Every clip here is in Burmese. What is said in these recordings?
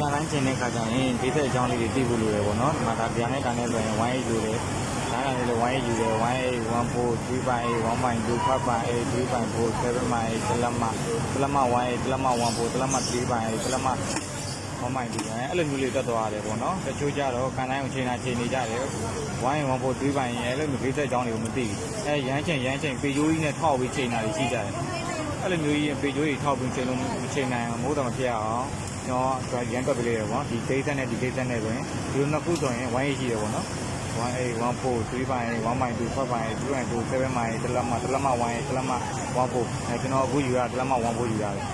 ကံတိုင်းကျင်တဲ့ခါကျရင်ဒီသက်အကြောင်းလေးတွေသိဖို့လိုတယ်ပေါ့နော်ဒီမှာဒါပြန်နဲ့တန်နဲ့ဆိုရင်1 8ယူတယ်ဒါကလည်း1 8ယူတယ်1 8 1 4 3 by 1 2 5 by 3 by 4 7 by တလက်မတလက်မ1 8တလက်မ1 4တလက်မ3 by တလက်မဟောမိုင်းဒီပဲအဲ့လိုမျိုးလေးတက်သွားရတယ်ပေါ့နော်တချို့ကြတော့ကန်တိုင်းကိုချိန်တာချိန်နေကြတယ်ဝိုင်း1 4 3ပိုင်းရဲ့အဲ့လိုမျိုးဖေးသက်ကြောင်းတွေကိုမသိဘူးအဲရမ်းချိန်ရမ်းချိန်ပေကျိုးကြီးနဲ့ထောက်ပြီးချိန်တာတွေရှိကြတယ်အဲ့လိုမျိုးကြီးပေကျိုးကြီးထောက်ပြီးချိန်လို့မချိန်နိုင်အောင်မိုးတော်မဖြစ်အောင် ကျွန်တော်ရမ်းတွက်ပြလေးရပေါ့ဒီဒိတ်ဆက်နဲ့ဒီဒိတ်ဆက်နဲ့ဆိုရင်ဒီလိုနှစ်ခုဆိုရင်ဝိုင်းရှိတယ်ပေါ့နော်1 8 1 4 3ပိုင်း1 2 5ပိုင်း2 2 7ပိုင်းတလက်မတလက်မ1တလက်မ1 4အဲကျွန်တော်အခုယူရတလက်မ1 4ယူရတယ်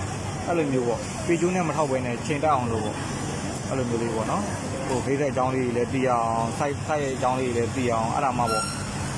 အဲ့လိုမျိုးပေါ့ပေကျိုးနဲ့မထောက်ဘဲနဲ့ချိန်တက်အောင်လို့ပေါ့အဲ့လိုမျိုးလေးပေါ့နော်ဟိုဖေးတဲ့အကြောင်းလေးတွေလည်းသိအောင် site site ရဲ့အကြောင်းလေးတွေလည်းသိအောင်အဲ့ဒါမှပေါ့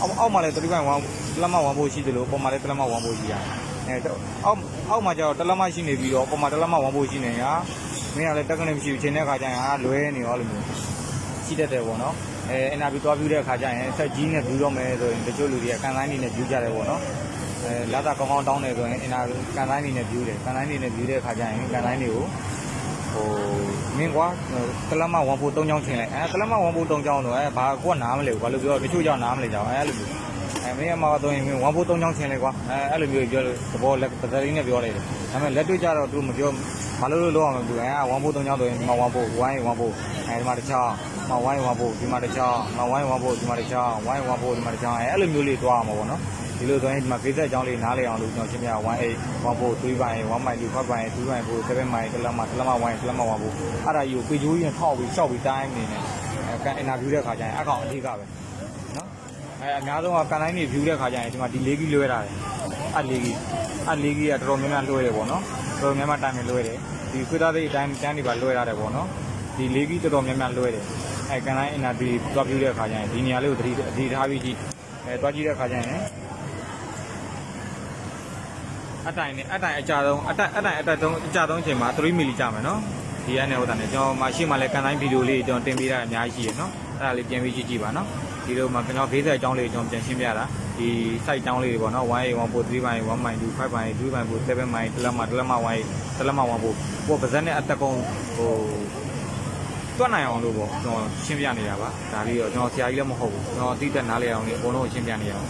အောက်အောက်မှာလည်း3ပိုင်း1တလက်မ1ဖို့ရှိတယ်လို့ပုံမှာလည်းတလက်မ1ဖို့ရှိရအဲအောက်အောက်မှာကျတော့တလက်မရှိနေပြီးတော့ပုံမှာတလက်မ1ဖို့ရှိနေရမင်းကလည်းတက်ကနေမရှိဘူးချိန်တဲ့ခါကျရင်အာလွဲနေရောလို့မျိုးရှိတတ်တယ်ပေါ့နော်အဲအင်တာဗျူးသွားပြီးတဲ့ခါကျရင်ဆက်ကြီးနဲ့ပြီးတော့မယ်ဆိုရင်တချို့လူတွေကကန်တိုင်းနေနဲ့ပြီးကြတယ်ပေါ့နော်အဲလာတာကောင်းကောင်းတောင်းတယ်ဆိုရင်အင်တာကန်တိုင်းနေနဲ့ပြီးတယ်ကန်တိုင်းနေနဲ့ပြီးတဲ့ခါကျရင်ကန်တိုင်းတွေကို ဟိုမင်းကွာတလက်မဝမ်ဖို့၃ချောင်းချင်းလိုက်အဲတလက်မဝမ်ဖို့၃ချောင်းတော့အဲဘာကိုကနားမလဲဘူးဘာလို့ပြောတချို့ကြောင့်နားမလဲကြောင်အဲအဲ့လိုမျိုးအဲမင်းအမကတော့ရင်မင်းဝမ်ဖို့၃ချောင်းချင်းလိုက်ကွာအဲအဲ့လိုမျိုးပြောလို့သဘောလက်ပသရင်းနဲ့ပြောလိုက်တယ်ဒါပေမဲ့လက်တွေ့ကြတော့သူမပြောဘာလို့လို့လောက်အောင်လို့အဲဝမ်ဖို့၃ချောင်းဆိုရင်ဒီမှာဝမ်ဖို့ဝိုင်းဝမ်ဖို့အဲဒီမှာတစ်ချောင်း မဝိုင်းဝမ်ဖို့ဒီမှာတစ်ချောင်းမဝိုင်းဝမ်ဖို့ဒီမှာတစ်ချောင်းဝိုင်းဝမ်ဖို့ဒီမှာတစ်ချောင်းအဲအဲ့လိုမျိုးလေးသွားအောင်ပေါ့နော်ဒီလိုဆိုရင်ဒီမှာဖေးသက်အကြောင်းလေးနားလည်အောင်လို့ကျွန်တော်ရှင်းပြ18 14 3ပိုင်း1ပိုင်း2 5ပိုင်း2ပိုင်း4 7ပိုင်းတလက်မတလက်မဝိုင်းတလက်မဝါဖို့အဲ့ဒါကြီးကိုပေချိုးကြီးနဲ့ထောက်ပြီးရှောက်ပြီးတိုင်းနေနေအဲကန်အင်တာဗျူးတဲ့ခါကျရင်အကောင်အထီးကပဲနော်အဲအများဆုံးကကန်တိုင်းနေ view တဲ့ခါကျရင်ဒီမှာဒီ၄ကြီးလွှဲတာတယ်အဲ့၄ကြီးအဲ့၄ကြီးကတော်တော်များများလွှဲတယ်ပေါ့နော်တော်တော်များများတိုင်းလွှဲတယ်ဒီခွေးသားလေးတိုင်းတန်းတွေပါလွှဲရတယ်ပေါ့နော်ဒီ၄ကြီးတော်တော်များများလွှဲတယ် အဲကန်တိုင်းအင်တာဗျူးသွား view တဲ့ခါကျရင်ဒီနေရာလေးကိုသတိအထီးထားပြီးကြည့်အဲသွားကြည့်တဲ့ခါကျရင်အတိုင်နဲ့အတိုင်အကြဆုံးအတိုင်အတိုင်အတက်ဆုံးအကြဆုံးအချိန်မှာ3မီလီကြာမယ်နော်ဒီကနေဟိုတာနဲ့ကျွန်တော်မှရှေ့မှာလည်းကန်တိုင်းဗီဒီယိုလေးကျွန်တော်တင်ပေးတာအများကြီးရှိရနော်အဲ့ဒါလေးပြန်ပြီးကြည့်ကြည့်ပါနော်ဒီလိုမှာကျွန်တော်ဘေးဆက်အကြောင်းလေးကျွန်တော်ပြန်ရှင်းပြတာဒီ site အကြောင်းလေးတွေပေါ့နော်1 1 4 3ပိုင်း1ပိုင်း2 5ပိုင်း2ပိုင်း4 7ပိုင်းတလက်မတလက်မ1တလက်မ1ပို့ပို့ပါဇက်နဲ့အတက်ကုန်းဟို တွတ်နိုင်အောင်လို့ပေါ့ကျွန်တော်ရှင်းပြနေတာပါဒါလေးတော့ကျွန်တော်ဆရာကြီးလည်းမဟုတ်ဘူးကျွန်တော်အတိအကျနားလည်အောင်လေးအကုန်လုံးကိုရှင်းပြနေရအောင်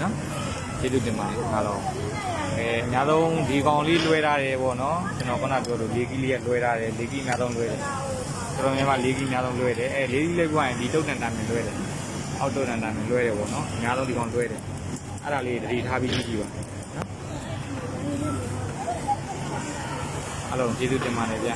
နော်ကျေးဇူးတင်ပါတယ်ဒါတော့အဲအများဆုံးဒီကောင်လေးလွှဲထားတယ်ပေါ့နော်ကျွန်တော်ခုနပြောလို့၄ကီးလေးကလွှဲထားတယ်၄ကီးအများဆုံးလွှဲတယ်တော်တော်များများ၄ကီးအများဆုံးလွှဲတယ်အဲ၄ကီးလေးကရင်ဒီတုတ်တန်တန်မြင်လွှဲတယ်အောက်တုတ်တန်တန်မြင်လွှဲတယ်ပေါ့နော်အများဆုံးဒီကောင်လွှဲတယ်အဲ့ဒါလေးတတိထားပြီးကြည့်ကြည့်ပါနော်အားလုံးကျေးဇူးတင်ပါတယ်ဗျ